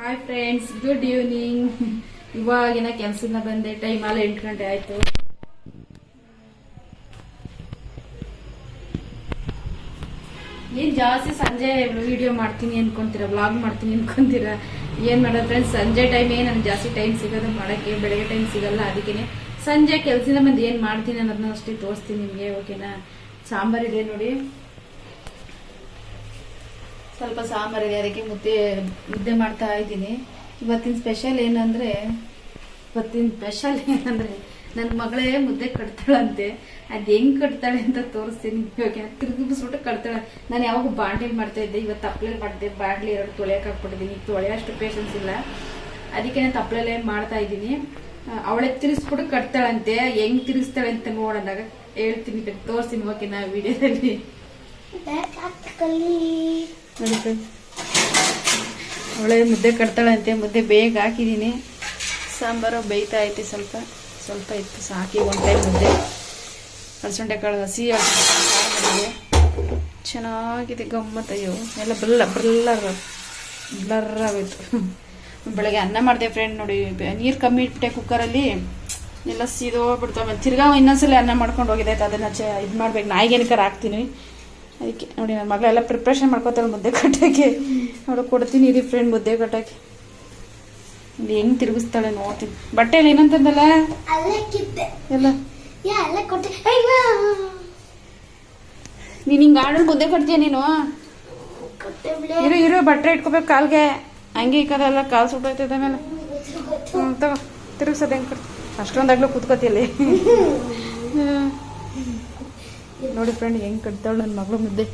Hi friends good evening ಇವಾಗಿನ ಕೆಲಸದಿಂದ ಬಂದೆ ಟೈಮ್ ಅಲ್ಲಿ ಎಂಟು ಗಂಟೆ ಆಯ್ತು. ಏನ್ ಜಾಸ್ತಿ ಸಂಜೆ ವಿಡಿಯೋ ಮಾಡ್ತೀನಿ ಅನ್ಕೊಂತೀರಾ ವ್ಲಾಗ್ ಮಾಡ್ತೀನಿ ಅನ್ಕೊಂತೀರಾ? ಏನ್ ಮಾಡೋದು ಫ್ರೆಂಡ್ಸ್ ಸಂಜೆ ಟೈಮ್ ಏನ್ ನನಗೆ ಜಾಸ್ತಿ ಟೈಮ್ ಸಿಗೋದು ಮಾಡಕ್ಕೆ, ಬೆಳಗ್ಗೆ ಟೈಮ್ ಸಿಗಲ್ಲ ಅದಕ್ಕೆ ಸಂಜೆ ಕೆಲಸದಿಂದ ಬಂದು ಏನ್ ಮಾಡ್ತೀನಿ ಅನ್ನೋದನ್ನ ಅಷ್ಟೇ ತೋರಿಸ್ತೀನಿ ನಿಮ್ಗೆ ಓಕೆನಾ ಸಾಂಬಾರಿದೆ ನೋಡಿ. ಸ್ವಲ್ಪ ಸಾಂಬಾರಿದೆ ಅದಕ್ಕೆ ಮುದ್ದೆ ಮುದ್ದೆ ಮಾಡ್ತಾ ಇದ್ದೀನಿ. ಇವತ್ತಿನ ಸ್ಪೆಷಲ್ ಏನಂದ್ರೆ, ಇವತ್ತಿನ ಸ್ಪೆಷಲ್ ಏನಂದ್ರೆ ನನ್ನ ಮಗಳೇ ಮುದ್ದೆ ಕಟ್ತಾಳಂತೆ. ಅದ್ ಹೆಂಗ್ ಕಟ್ತಾಳೆ ಅಂತ ತೋರಿಸ್ತೀನಿ ಇವಾಗ ತಿರುಗಿಸ್ಬಿಟ್ಟು ಕಟ್ತಾಳೆ. ನಾನು ಯಾವಾಗ ಬಾಂಡ್ಲಿ ಮಾಡ್ತಾ ಇದ್ದೆ. ಇವತ್ತು ತಪ್ಪಲೆ ಮಾಡಿದೆ. ಬಾಂಡ್ಲಿ ಎರಡು ತೊಳೆಯಕ್ಕೆ ಹಾಕ್ಬಿಟ್ಟಿದ್ದೀನಿ ತೊಳೆಯೋಷ್ಟು ಪೇಷನ್ಸ್ ಇಲ್ಲ. ಅದಕ್ಕೆ ನಾನು ತಪ್ಪಲೆಲ್ಲೇ ಮಾಡ್ತಾ ಇದ್ದೀನಿ. ಅವಳೆ ತಿರ್ಸ್ಬಿಟ್ಟು ಕಟ್ತಾಳಂತೆ. ಹೆಂಗ್ ತಿರ್ಗಿಸ್ತಾಳೆ ಅಂತ ನೋಡೋದಾಗ ಹೇಳ್ತೀನಿ. ತೋರಿಸ್ತೀನಿ. ಓಕೆ ಓಕೆನಾ? ವಿಡಿಯೋದಲ್ಲಿ. ನೋಡಿ ಫ್ರೆಂಡ್ ಅವಳೆ ಮುದ್ದೆ ಕಟ್ತಾಳಂತೆ, ಮುದ್ದೆ ಬೇಗ ಹಾಕಿದ್ದೀನಿ ಸಾಂಬಾರು ಬೇಯ್ತಾ ಐತೆ ಸ್ವಲ್ಪ ಸ್ವಲ್ಪ ಇತ್ತು ಸಾಕಿ ಒಂದು ಟೈಮ್ ಮುದ್ದೆ. ಹಲಸಂಡೆ ಕಾಳು ಹಸಿ ಮಾಡಿದೆ ಚೆನ್ನಾಗಿದೆ ಗಮ್ಮತ್ ಅಯ್ಯೋ. ಎಲ್ಲ ಬಲ್ಲ, ಬಲ್ಲರ್ ಬ್ಲರ್ ಆಗೋಯ್ತು. ಬೆಳಗ್ಗೆ ಅನ್ನ ಮಾಡಿದೆ ಫ್ರೆಂಡ್ ನೋಡಿ, ನೀರು ಕಮ್ಮಿ ಇಟ್ಬಿಟ್ಟೆ ಕುಕ್ಕರಲ್ಲಿ ಎಲ್ಲ ಸೀದೋಗ್ಬಿಡ್ತಾವೆ ತಿರ್ಗಾ ಇನ್ನೊಂದ್ಸಲ ಅನ್ನ ಮಾಡ್ಕೊಂಡು ಹೋಗಿದೆ ಅದನ್ನ ಚ ಇದು ಮಾಡ್ಬೇಕು. ನಾಯಿಗೇನಕ್ಕಾರ ಹಾಕ್ತೀನಿ. ಅದಕ್ಕೆ ನೋಡಿ ನನ್ನ ಮಗಳೆಲ್ಲ ಪ್ರಿಪ್ರೇಷನ್ ಮಾಡ್ಕೋತಾಳೆ ಮುದ್ದೆ ಕಟ್ಟಕ್ಕೆ ಅವಳು ಕೊಡ್ತೀನಿ ಇರಿ ಫ್ರೆಂಡ್ ಮುದ್ದೆ ಕಟ್ಟಕ್ಕೆ ಇಲ್ಲಿ ಹೆಂಗ್ ತಿರುಗಿಸ್ತಾಳೆ ನೋಡ್ತೀನಿ. ಬಟ್ಟೆಯಲ್ಲಿ ಏನಂತಂದಲ್ಲ ಎಲ್ಲ? ನೀನು ಹಿಂಗೆ ಮುದ್ದೆ ಕಟ್ತೀಯ ನೀನು? ಇರು ಇರು ಬಟ್ಟೆ ಇಟ್ಕೋಬೇಕು ಕಾಲ್ಗೆ. ಹಂಗೆ ಇಕ್ಕದಲ್ಲ ಕಾಲು ಸುಟ್ಟೋಯ್ತದ ಮೇಲೆ. ಹ್ಞೂ ತಗೋ ತಿರುಗ್ಸೋದು ಹೆಂಗೆ ಕಟ್ ಅಷ್ಟೊಂದಾಗ್ಲೂ ಕೂತ್ಕೋತಿಯಲ್ಲಿ? ನೋಡಿ ಫ್ರೆಂಡ್ ಹೆಂಗ್ ಕಟ್ತಾಳು ನನ್ನ ಮಗಳು ಮುದ್ದೆ.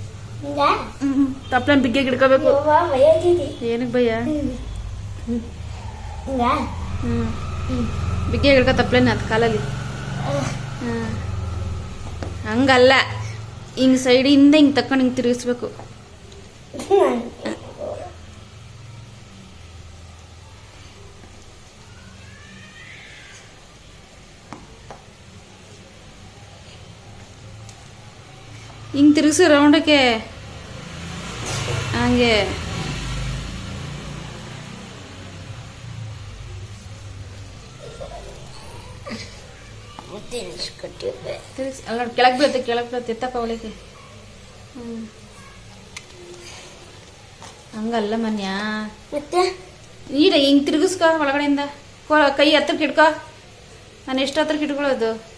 ತಪ್ಪಲನ್ ಬಿಗ್ಗೆ ಗಿಡ್ಕೋಬೇಕು ಏನಕ್ಕೆ ಭಯ? ಬಿಗ್ಗೆ ಗಿಡ್ಕ ತಪ್ಪಲೇನ ಅದು ಕಾಲಲ್ಲಿ. ಹ್ಮ್. ಹಂಗಲ್ಲ. ಹಿಂಗ್ ಸೈಡಿಂದ ಹಿಂಗ್ ತಕೊಂಡು ಹಿಂಗ್ ತಿರುಗಿಸ್ಬೇಕು. ಹಿಂಗ್ ತಿರುಗಿಸು ರೌಂಡಕ್ಕೆ ಹಂಗೆ. ತಿರುಗಿಸಿ. ಅಲ್ಲ ಕೆಳಗೆ ಬೀಳುತ್ತೆ ಕೆಳಗೆ ಬೀಳುತ್ತೆ. ಎತ್ತಪ್ಪ ಅವಳಿಗೆ. ಹ್ಞೂ ಹಂಗಲ್ಲ ಮನ್ಯ. ಮತ್ತೆ? ನೀರ ಹಿಂಗೆ ತಿರುಗಿಸ್ಕೊ ಒಳಗಡೆಯಿಂದ. ಕೋ- ಕೈ ಹತ್ರಕ್ಕೆ ಇಟ್ಕೋ ನಾನು ಎಷ್ಟು ಹತ್ರಕ್ಕೆ ಇಟ್ಕೊಳ್ಳೋದು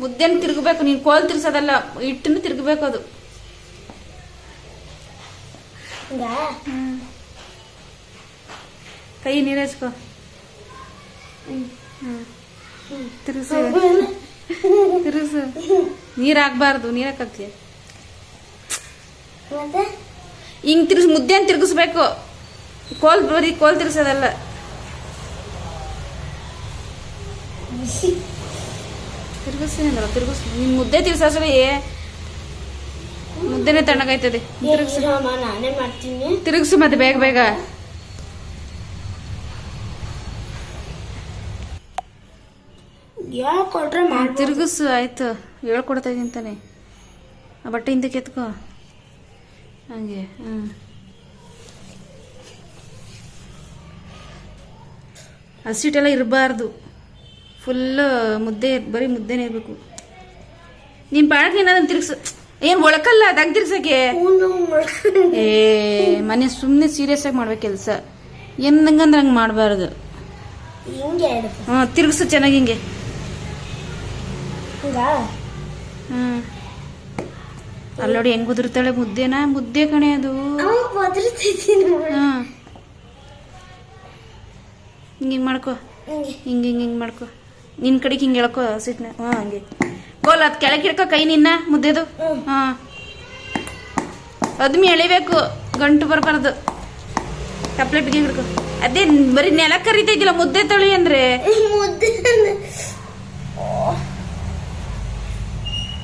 ಮುದ್ದೆನ ತಿರುಗಬೇಕು ನೀನು ಕೋಲ್ ತಿರ್ಸೋದಲ್ಲ ಹಿಟ್ಟನ್ನು ತಿರುಗಬೇಕು ಅದು. ಕೈ ನೀರೇಸ್ಕೋ. ತಿರುಗಿಸು ತಿರುಗಿಸು ನೀರು ಹಾಕ್ಬಾರ್ದು ನೀರು ಹಿಂಗೆ ಹಿಂಗ್ ತಿರ್ಗಿಸ್ ಮುದ್ದೆನ ತಿರುಗಿಸ್ಬೇಕು. ಕೋಲ್ ಬರೀ ಕೋಲ್ ತಿರ್ಸೋದಲ್ಲ. ತಿರುಗಿಸ್ತೀನಿ ಅಂದ್ರಲ್ಲ ತಿರುಗಿಸ್ ನಿನ್ ಮುದ್ದೆ ತಿರ್ಸೋಸರಿ ಮುದ್ದೆನೆ ತಣ್ಣಗಾಯ್ತದೆ. ತಿರುಗಿಸು. ತಿರುಗಿಸು ಮತ್ತೆ ಬೇಗ ಬೇಗ. ತಿರುಗಿಸು ಆಯ್ತು. ಹೇಳ್ಕೊಡ್ತಾ ಇದೀನಿ ತಾನೆ. ಆ ಬಟ್ಟೆ ಹಿಂದಕ್ಕೆ ಎತ್ಕೋ. ಹಂಗೆ ಹ್ಞೂ ಹಸಿಟ್ಟೆಲ್ಲ ಇರಬಾರ್ದು. ಫುಲ್ಲು ಮುದ್ದೆ ಬರೀ ಮುದ್ದೆನೇ ಇರಬೇಕು. ನೀನು ಪಾಡಕ್ಕೆ ಏನಾದ್ರು ತಿರ್ಗ್ಸು. ಏನು ಒಳಕಲ್ಲ ಅದಾಗ ತಿರ್ಗ್ಸಕ್ಕೆ? ಏ ಮನೆ ಸುಮ್ಮನೆ ಸೀರಿಯಸ್ ಆಗಿ ಮಾಡ್ಬೇಕು ಕೆಲಸ. ಎಂದಂಗಂದ್ರೆ ಹಂಗೆ ಮಾಡಬಾರ್ದು. ಹ್ಞೂ ತಿರ್ಗಿಸು ಚೆನ್ನಾಗಿ ಹಿಂಗೆ. ಹ್ಞೂ ಹ್ಮ್. ಅಲ್ಲಿ ನೋಡಿ ಹೆಂಗ್ ಉದುರ್ತಾಳೆ ಮುದ್ದೆನಾ? ಮುದ್ದೆ ಕಣೆ ಅದು. ಹಿಂಗ್ ಹಿಂಗ್ ಮಾಡ್ಕೋ. ಹಿಂಗ್ ಹಿಂಗ್ ಹಿಂಗ್ ಮಾಡ್ಕೋ. ನಿನ್ ಕಡೆಗೆ ಹಿಂಗ್ ಎಳ್ಕೋ ಸಿಟ್ನ. ಹಾ ಹಂಗೆ. ಕೋಲ್ ಅದ್ ಕೆಳಗೆ ಹಿಡ್ಕೋ ಕೈ ನಿನ್ನ ಮುದ್ದೆದು. ಹ. ಅದ್ಮಿ ಎಳಿಬೇಕು ಗಂಟು ಬರ್ಬಾರ್ದು. ಕಪ್ಲೆಟ್ಗೆ ಹಿಡ್ಕೊ. ಅದೇ ಬರೀ ನೆಲ ಕರಿತೈತಿಲ್ಲ ಮುದ್ದೆ ತಳಿ ಅಂದ್ರೆ.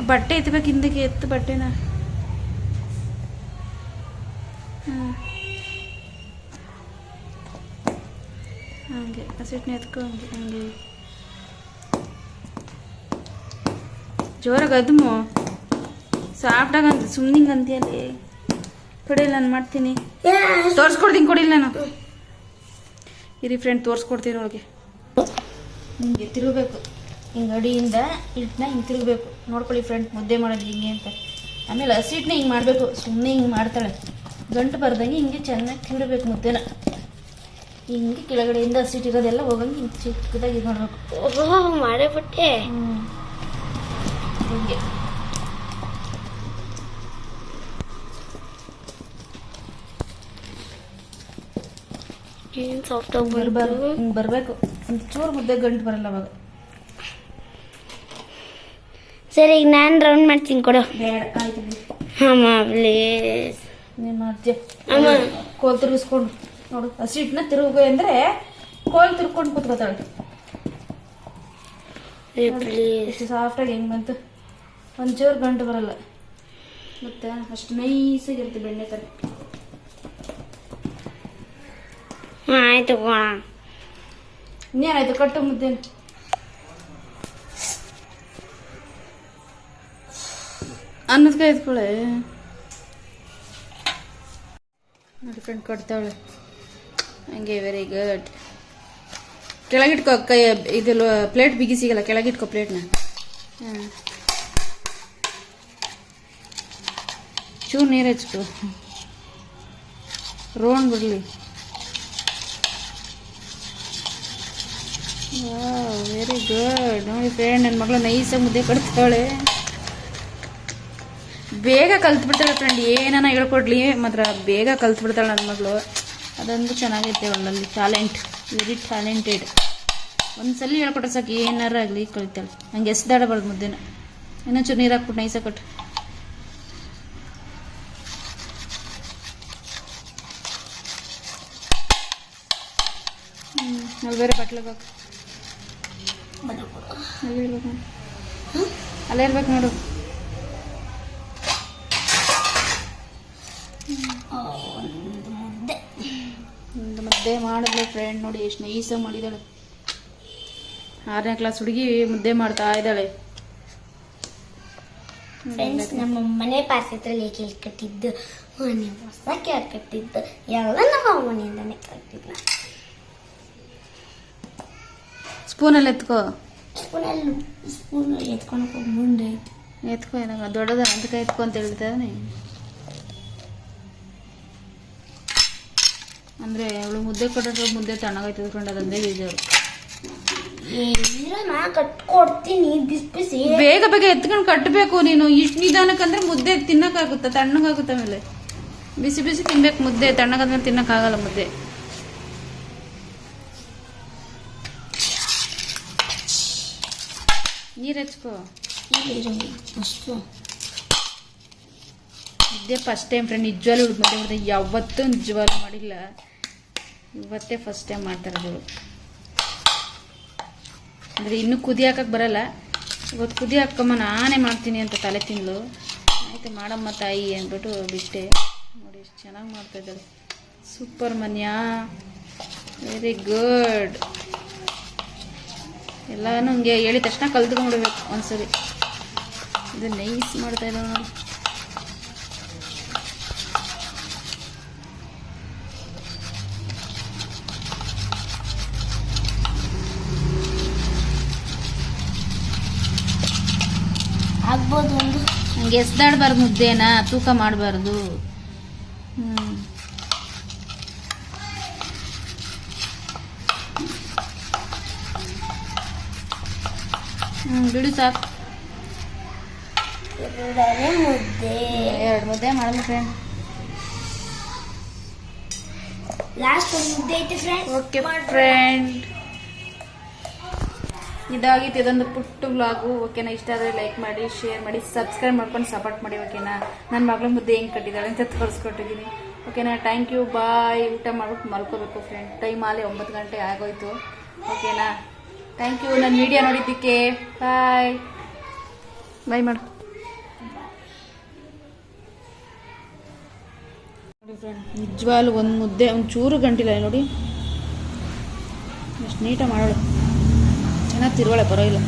ಬಟ್ಟೆ ಎತ್ತಬೇಕು ಹಿಂದಕ್ಕೆ ಎತ್ತು ಬಟ್ಟೆನ. ಹಂಗೆ ಹಸಿಟ್ನ ಎತ್ಕೊ ಹಂಗೆ ಹಂಗೆ. ಜೋರಾಗಿ ಅದ್ಮು ಸಾಫ್ಟಾಗಿ ಅಂತ ಸುಮ್ಮನಿಂಗ್ ಅಂತೀಯಲ್ಲಿ ಕೊಡಿಲ್ಲ ನಾನು ಮಾಡ್ತೀನಿ. ತೋರಿಸ್ಕೊಡ್ತೀನಿ ಕೊಡಿಲ್ಲ ನಾನು. ಇರಿ ಫ್ರೆಂಡ್ ತೋರಿಸ್ಕೊಡ್ತೀನಿ ಒಳಗೆ ಹಿಂಗೆ ತಿರುಗಬೇಕು. ಹಿಂಗೆ ಅಡಿಯಿಂದ ಹಿಟ್ಟನ್ನ ಹಿಂಗೆ ತಿರುಗಬೇಕು. ನೋಡ್ಕೊಳ್ಳಿ ಫ್ರೆಂಡ್ ಮುದ್ದೆ ಮಾಡೋದು ಹಿಂಗೆ ಅಂತ. ಆಮೇಲೆ ಹಸಿ ಹಿಟ್ಟನ್ನ ಹಿಂಗೆ ಮಾಡಬೇಕು. ಸುಮ್ಮನೆ ಹಿಂಗೆ ಮಾಡ್ತಾಳೆ. ಗಂಟು ಬರ್ದಂಗೆ ಹಿಂಗೆ ಚೆನ್ನಾಗಿ ತಿರುಗಬೇಕು ಮುದ್ದೆನ. ಹಿಂಗೆ ಕೆಳಗಡೆಯಿಂದ ಹಸಿ ಹಿಟ್ಟಿರೋದೆಲ್ಲ ಹೋಗಂಗೆ ಹಿಂಗೆ ಚಿಕ್ಕದಾಗಿ ಇದು ಮಾಡಬೇಕು. ಓಹೋ ಮಾಡೇ ಬಿಟ್ಟೆ. ಹಿಂಗೆ ಏನ್ ಸಾಫ್ಟ್ ಆಗಿ ಬರಬಾರ್ದು ಹಿಂಗೆ ಬರಬೇಕು. ಒಂದು ಚೂರು ಮುದ್ದೆ ಗಂಟು ಬರಲ್ಲ ಅವಾಗ. ಸರಿ ಈಗ ನಾನು ರೌಂಡ್ ಮಾಡ್ತೀನಿ ಕೊಡು. ಬೇಡ ಆಯ್ತು ಅಮ್ಮ ಪ್ಲೀಸ್ ನೀನು ಮಾಡ್ತೀಯ ಅಮ್ಮ. ಕೋಲ್ ತಿರುಗಿಸ್ಕೊಂಡು ನೋಡು. ಹಸಿ ಹಿಟ್ಟನ್ನ ತಿರುಗು ಅಂದರೆ ಕೋಲ್ ತಿರ್ಕೊಂಡು ಕೂತ್ಕೋತಾಳೆ. ಪ್ಲೀಸ್ ಎಷ್ಟು ಸಾಫ್ಟಾಗಿ ಹೆಂಗೆ ಬಂತು. ಒಂಚೂರು ಗಂಟು ಬರಲ್ಲ. ಮತ್ತೆ ಅಷ್ಟು ನೈಸಾಗಿರುತ್ತೆ ಬೆಣ್ಣೆ ಥರ ಆಯ್ತು ಇನ್ನೇನಾಯ್ತು? ಕಟ್ಟು ಮುದ್ದೆ ಅನ್ನದಕಾಯಿ ಎತ್ಕೊಳ್ಳೆ ನಡ್ಕೊಂಡು ಕೊಡ್ತಾವಳೆ. ಹಂಗೆ ವೆರಿ ಗುಡ್ ಕೆಳಗಿಟ್ಕೋ ಕೈ ಇದು ಪ್ಲೇಟ್ ಬಿಗಿ ಸಿಗಲ್ಲ ಕೆಳಗಿಟ್ಕೋ ಪ್ಲೇಟ್ನ. ಹಾಂ ಚೂರು ನೀರು ಹಚ್ಕೊ. ರೋಣ್ ಬಿಡಲಿ. ವೆರಿ ಗುಡ್ ನೋಡಿ ಫ್ರೆಂಡ್ ನನ್ನ ಮಗಳು ನೈಸಾಗಿ ಮುದ್ದೆ ಕಟ್ತಾಳೆ ಬೇಗ ಕಲ್ತು ಬಿಡ್ತಾಳೆ ಫ್ರೆಂಡ್ ಏನಾನ ಹೇಳ್ಕೊಡ್ಲಿ. ಮಾತ್ರ ಬೇಗ ಕಲ್ತು ಬಿಡ್ತಾಳೆ ನನ್ನ ಮಗಳು. ಅದೊಂದು ಚೆನ್ನಾಗೈತೆ ಅವಳಲ್ಲಿ ಟ್ಯಾಲೆಂಟ್ ವೆರಿ ಟ್ಯಾಲೆಂಟೆಡ್ ಒಂದ್ಸಲ ಹೇಳ್ಕೊಟ್ರೆ ಸಾಕು, ಏನಾರ ಆಗಲಿ ಕಲಿತಾಳೆ. ಹಂಗೆ ಎಸ್ದಾಡಬಾರ್ದು ಮುದ್ದೆನ. ಇನ್ನೊಂಚೂರು ನೀರು ಹಾಕ್ಬಿಟ್ಟು ನೈಸಾಗಿ ಕಟ್ಟು. ಬೇರೆ ಬಟ್ಲಿಗೆ ಅಲ್ಲೇ ಇರ್ಬೇಕು ನೋಡು. ಒಂದು ಮುದ್ದೆ ಮಾಡಿದ್ಲು ಫ್ರೆಂಡ್ ನೋಡಿ, ಎಷ್ಟು ನೈಸ ಮಾಡಿದಾಳೆ ಆರನೇ ಕ್ಲಾಸ್ ಹುಡುಗಿ ಮುದ್ದೆ ಮಾಡ್ತಾ ಇದ್ದಾಳೆ. ನಮ್ಮ ಮನೆ ಪಾರ್ಸೆತ್ರಲ್ಲಿ ಕೇಳಿ ಕಟ್ಟಿದ್ದು ಮನೆ ಹೊಸ ಕೇಳಿ ಕಟ್ಟಿದ್ದು ಎಲ್ಲ ನಮ್ಮ ಮನೆಯಿಂದನೇ ಕಟ್ಟಿದ್ನ ಸ್ಪೂನಲ್ಲಿ ಎತ್ಕೋ. ಸ್ಪೂನಲ್ಲಿ ಸ್ಪೂನ್ ಎತ್ಕೊಂಡು ಮುಂದೆ ಎತ್ಕೋ ಏನಾಗ ದೊಡ್ಡದ? ಅಂತಕ ಎತ್ಕೊ ಅಂತ ಹೇಳ್ತಾನೆ ಅಂದರೆ ಅವಳು ಮುದ್ದೆ ಕೊಟ್ಟರೆ ಮುದ್ದೆ ತಣ್ಣಗಾಯ್ತದ ಫ್ರೆಂಡ್ ಅದಂದೇ ಬೇಜಾರು. ಕಟ್ಕೊಡ್ತೀನಿ ಬಿಸಿ ಬೇಗ ಬೇಗ ಎತ್ಕೊಂಡು ಕಟ್ಟಬೇಕು ನೀನು. ಇಷ್ಟು ನಿಧಾನಕ್ಕಂದ್ರೆ ಮುದ್ದೆ ತಿನ್ನಕ್ಕಾಗುತ್ತಾ? ತಣ್ಣಗಾಗುತ್ತೆ ಆಮೇಲೆ ಬಿಸಿ ಬಿಸಿ ತಿನ್ಬೇಕು ಮುದ್ದೆ ತಣ್ಣಗಾದ್ಮೇಲೆ ತಿನ್ನಕ್ಕಾಗಲ್ಲ ಮುದ್ದೆ. ನೀರು ಹಚ್ಕೋ ಅಷ್ಟು ಇದೇ ಫಸ್ಟ್ ಟೈಮ್ ಫ್ರೆಂಡ್ ನಿಜವಾಗ್ಲೂ ಹುಡುಗ ಮಾಡಿದ್ರೆ ಯಾವತ್ತೂ ನಿಜವಾಗ್ಲೂ ಮಾಡಿಲ್ಲ. ಇವತ್ತೇ ಫಸ್ಟ್ ಟೈಮ್ ಮಾಡ್ತಾರೆ ಇರೋದು ಅಂದರೆ ಇನ್ನೂ ಕುದಿ ಹಾಕಕ್ಕೆ ಬರಲ್ಲ. ಇವತ್ತು ಕುದಿ ಹಾಕಮ್ಮ ನಾನೇ ಮಾಡ್ತೀನಿ ಅಂತ ತಲೆ ತಿಂದು ಆಯಿತು ಮಾಡಮ್ಮ ತಾಯಿ ಅಂದ್ಬಿಟ್ಟು ಬಿಟ್ಟೆ ನೋಡಿ ಎಷ್ಟು ಚೆನ್ನಾಗಿ ಮಾಡ್ತಾ ಇದ್ದಾಳೆ. ಸೂಪರ್ ಮನ್ಯಾ. ವೆರಿ ಗುಡ್ ಎಲ್ಲನೂ ಹಂಗೆ ಹೇಳಿದ ತಕ್ಷಣ ಕಲ್ತ್ಕೊಂಡ್ಬಿಡ್ಬೇಕು ಒಂದ್ಸರಿ. ಇದು ನೈಸ್ ಮಾಡ್ತಾ ಇದ್ದಾವೆ ನೋಡಿ. ಆಗ್ಬೋದು ಒಂದು. ಹಂಗೆ ಎಸ್ದಾಡಬಾರ್ದು ಮುದ್ದೆನ ತೂಕ ಮಾಡಬಾರ್ದು. ಹ್ಞೂ ಹ್ಞೂ ಬಿಡು ಸಾಕು ಮುದ್ದೆ. ಎರಡು ಮುದ್ದೆ ಮಾಡಲ್ಲ ಫ್ರೆಂಡ್ ಲಾಸ್ಟ್ ಒಂದು ಮುದ್ದೆ ಐತೆ ಫ್ರೆಂಡ್ ಓಕೆ ಫ್ರೆಂಡ್ ಇದಾಗಿತ್ತು ಇದೊಂದು ಪುಟ್ಟು ಬ್ಲಾಗು ಓಕೆನಾ ಇಷ್ಟ ಆದರೆ ಲೈಕ್ ಮಾಡಿ ಶೇರ್ ಮಾಡಿ ಸಬ್ಸ್ಕ್ರೈಬ್ ಮಾಡ್ಕೊಂಡು ಸಪೋರ್ಟ್ ಮಾಡಿ ಓಕೆನಾ ನನ್ನ ಮಗಳ ಮುದ್ದೆ ಹೆಂಗೆ ಕಟ್ಟಿದ್ದಾಳೆ ಅಂತ ತೋರಿಸ್ಕೊಟ್ಟಿದ್ದೀನಿ ಓಕೆನಾ ಥ್ಯಾಂಕ್ ಯು ಬಾಯ್ ಊಟ ಮಾಡ್ಬಿಟ್ಟು ಮಲ್ಕೋಬೇಕು ಫ್ರೆಂಡ್ ಟೈಮ್ ಆಲೆ ಒಂಬತ್ತು ಗಂಟೆ ಆಗೋಯ್ತು. ಓಕೆನಾ ಥ್ಯಾಂಕ್ ಯು ನನ್ನ ವಿಡಿಯೋ ನೋಡಿದ್ದಕ್ಕೆ. ಬಾಯ್ ಬಾಯ್ ಮಾಡು. ನೋಡಿ ಫ್ರೆಂಡ್ ನಿಜವಾಗ್ಲೂ ಒಂದು ಮುದ್ದೆ ಒಂದು ಚೂರು ಗಂಟಿಲ್ಲ ನೋಡಿ. ಎಷ್ಟು ನೀಟಾಗಿ ಮಾಡೋಳು. ಚೆನ್ನಾಗಿ ತಿರುವಳೆ ಪರವಾಗಿಲ್ಲ.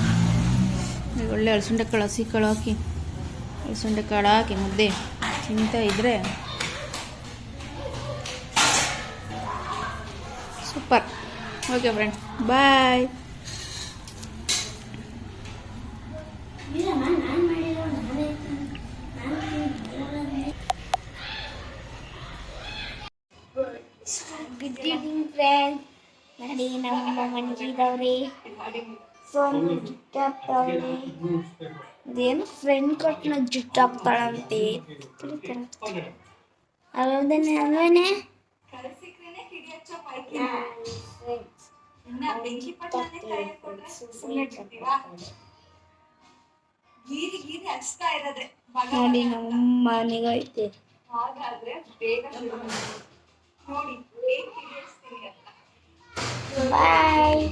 ಈಗ ಒಳ್ಳೆ ಅಳಸಂಡೆ ಕಾಳು ಹಸಿ ಕಾಳು ಹಾಕಿ ಅಳಸಂಡೆ ಕಾಳು ಹಾಕಿ ಮುದ್ದೆ. ತಿಂತಾ ಇದ್ರೆ super. Okay friend bye good evening friend ನೋಡಿ ನಮ್ಮ ಮಂಜಿದವ್ರಿ. ಜುಟ್ಟಾಗ್ತಾವ್ರಿ ಅದೇನು ಫ್ರೆಂಡ್ ಕೊಟ್ಟನ ಜುಟ್ಟಾಗ್ತಾಳಂತೆ ಹಾಕ್ತಾಳಂತೆ ಅಲ್ವೇನೆ? ನೋಡಿ ನಮ್ಮ ಮನೆಗೈತೆ. ಬಾಯ್